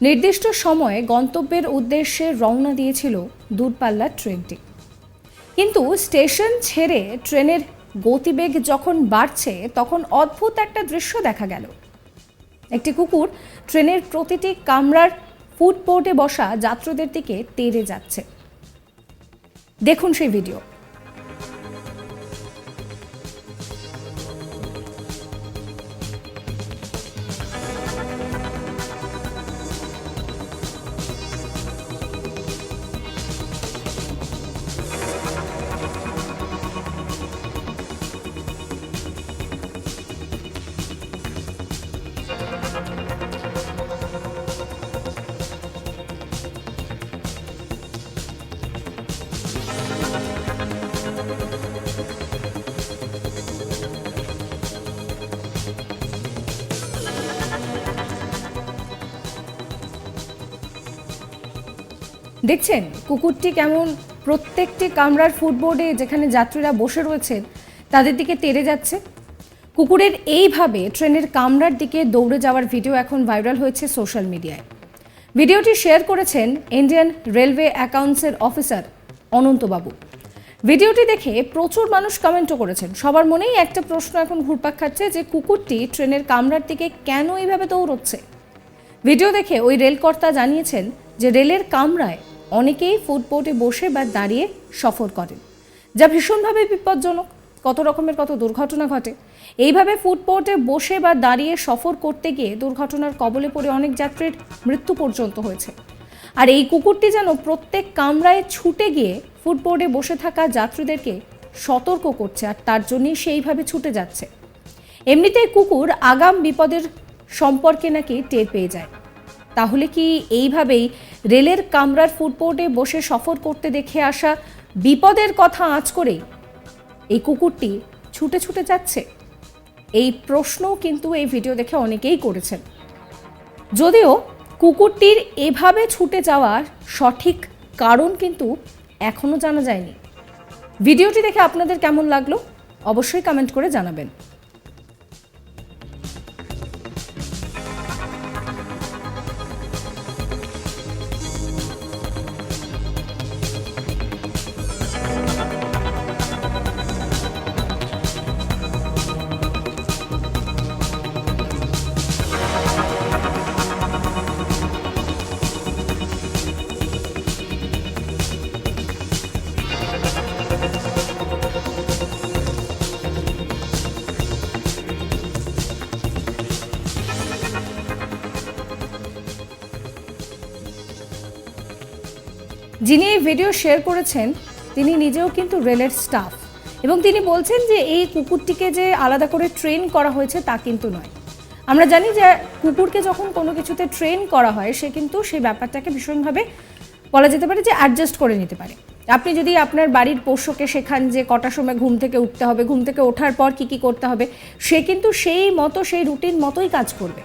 নির্দিষ্ট সময়ে গন্তব্যের উদ্দেশ্যে রওনা দিয়েছিল দূরপাল্লার ট্রেনটি। কিন্তু স্টেশন ছেড়ে ট্রেনের গতিবেগ যখন বাড়ছে, তখন অদ্ভুত একটা দৃশ্য দেখা গেল। একটি কুকুর ট্রেনের প্রতিটি কামরার ফুড পোর্টে বসা যাত্রীদের দিকে তেড়ে যাচ্ছে। দেখুন সেই ভিডিও। দেখছেন কুকুরটি কেমন? প্রত্যেকটি কামরার ফুটবোর্ডে যেখানে যাত্রীরা বসে রয়েছেন, তাদের দিকে তেড়ে যাচ্ছে। কুকুরের এইভাবে ট্রেনের কামরার দিকে দৌড়ে যাওয়ার ভিডিও এখন ভাইরাল হয়েছে সোশ্যাল মিডিয়ায়। ভিডিওটি শেয়ার করেছেন ইন্ডিয়ান রেলওয়ে অ্যাকাউন্টসের অফিসার অনন্তবাবু। ভিডিওটি দেখে প্রচুর মানুষ কমেন্টও করেছেন। সবার মনেই একটা প্রশ্ন এখন ঘুরপাক খাচ্ছে যে কুকুরটি ট্রেনের কামরার দিকে কেন এইভাবে দৌড়চ্ছে? ভিডিও দেখে ওই রেলকর্তা জানিয়েছেন যে রেলের কামরায় অনেকেই ফুটপোর্টে বসে বা দাঁড়িয়ে সফর করেন, যা ভীষণভাবে বিপজ্জনক। কত রকমের কত দুর্ঘটনা ঘটে। এইভাবে ফুটপোর্টে বসে বা দাঁড়িয়ে সফর করতে গিয়ে দুর্ঘটনার কবলে পড়ে অনেক যাত্রীর মৃত্যু পর্যন্ত হয়েছে। আর এই কুকুরটি যেন প্রত্যেক কামরায় ছুটে গিয়ে ফুটবোর্ডে বসে থাকা যাত্রীদেরকে সতর্ক করছে আর তার জন্যই সেইভাবে ছুটে যাচ্ছে। এমনিতেই কুকুর আগাম বিপদের সম্পর্কে নাকি টের পেয়ে যায়। তাহলে কি এইভাবেই রেলের কামরার ফুটবোর্ডে বসে সফর করতে দেখে আসা বিপদের কথা আঁচ করেই এই কুকুরটি ছুটে ছুটে যাচ্ছে? এই প্রশ্ন কিন্তু এই ভিডিও দেখে অনেকেই করেছেন। যদিও কুকুরটির এভাবে ছুটে যাওয়ার সঠিক কারণ কিন্তু এখনও জানা যায়নি। ভিডিওটি দেখে আপনাদের কেমন লাগল? অবশ্যই কমেন্ট করে জানাবেন। যিনি এই ভিডিও শেয়ার করেছেন, তিনি নিজেও কিন্তু রেলের স্টাফ এবং তিনি বলছেন যে এই কুকুরটিকে যে আলাদা করে ট্রেন করা হয়েছে, তা কিন্তু নয়। আমরা জানি যে কুকুরকে যখন কোনো কিছুতে ট্রেন করা হয়, সে কিন্তু সেই ব্যাপারটাকে ভীষণভাবে বলা যেতে পারে যে অ্যাডজাস্ট করে নিতে পারে। আপনি যদি আপনার বাড়ির পোষ্যকে শেখান যে কটার সময় ঘুম থেকে উঠতে হবে, ঘুম থেকে ওঠার পর কি কি করতে হবে, সে কিন্তু সেই মতো, সেই রুটিন মতোই কাজ করবে।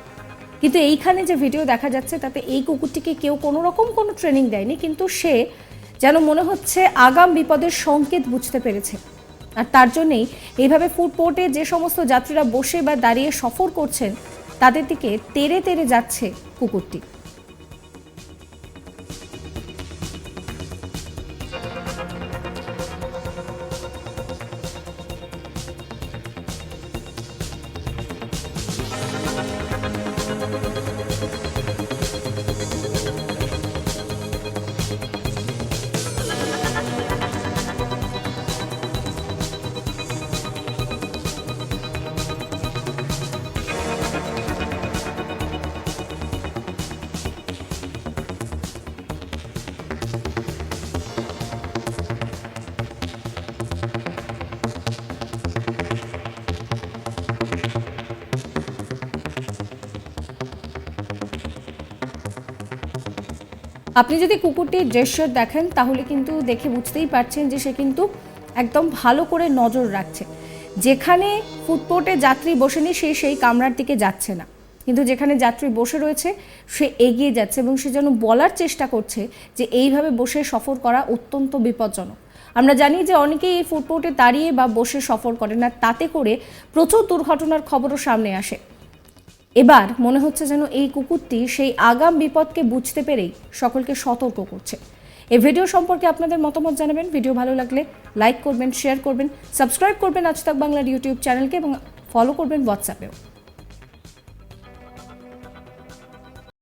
কিন্তু এইখানে যে ভিডিও দেখা যাচ্ছে, তাতে এই কুকুরটিকে কেউ কোনো রকম কোনো ট্রেনিং দেয়নি, কিন্তু সে যেন মনে হচ্ছে আগাম বিপদের সংকেত বুঝতে পেরেছে। আর তার জন্যেই এইভাবে ফুডপোর্টে যে সমস্ত যাত্রীরা বসে বা দাঁড়িয়ে সফর করছেন, তাদের দিকে তেরে তেরে যাচ্ছে কুকুরটি। আপনি যদি কুকুরটির ড্রেসশার্ট দেখেন, তাহলে কিন্তু দেখে বুঝতেই পারছেন যে সে কিন্তু একদম ভালো করে নজর রাখছে। যেখানে ফুটপোর্টে যাত্রী বসেনি, সে সেই কামরার দিকে যাচ্ছে না। কিন্তু যেখানে যাত্রী বসে রয়েছে, সে এগিয়ে যাচ্ছে এবং সে যেন বলার চেষ্টা করছে যে এইভাবে বসে সফর করা অত্যন্ত বিপজ্জনক। আমরা জানি যে অনেকেই এই ফুটপোর্টে দাঁড়িয়ে বা বসে সফর করেন আর তাতে করে প্রচুর দুর্ঘটনার খবরও সামনে আসে। এবার মনে হচ্ছে যেন এই কুকুরটি সেই আগাম বিপদকে বুঝতে পেরেই সকলকে সতর্ক করছে। এই ভিডিও সম্পর্কে আপনাদের মতামত জানাবেন। ভিডিও ভালো লাগলে লাইক করবেন শেয়ার করবেন সাবস্ক্রাইব করবেন আজ তাক বাংলার ইউটিউব চ্যানেলকে এবং ফলো করবেন হোয়াটসঅ্যাপেও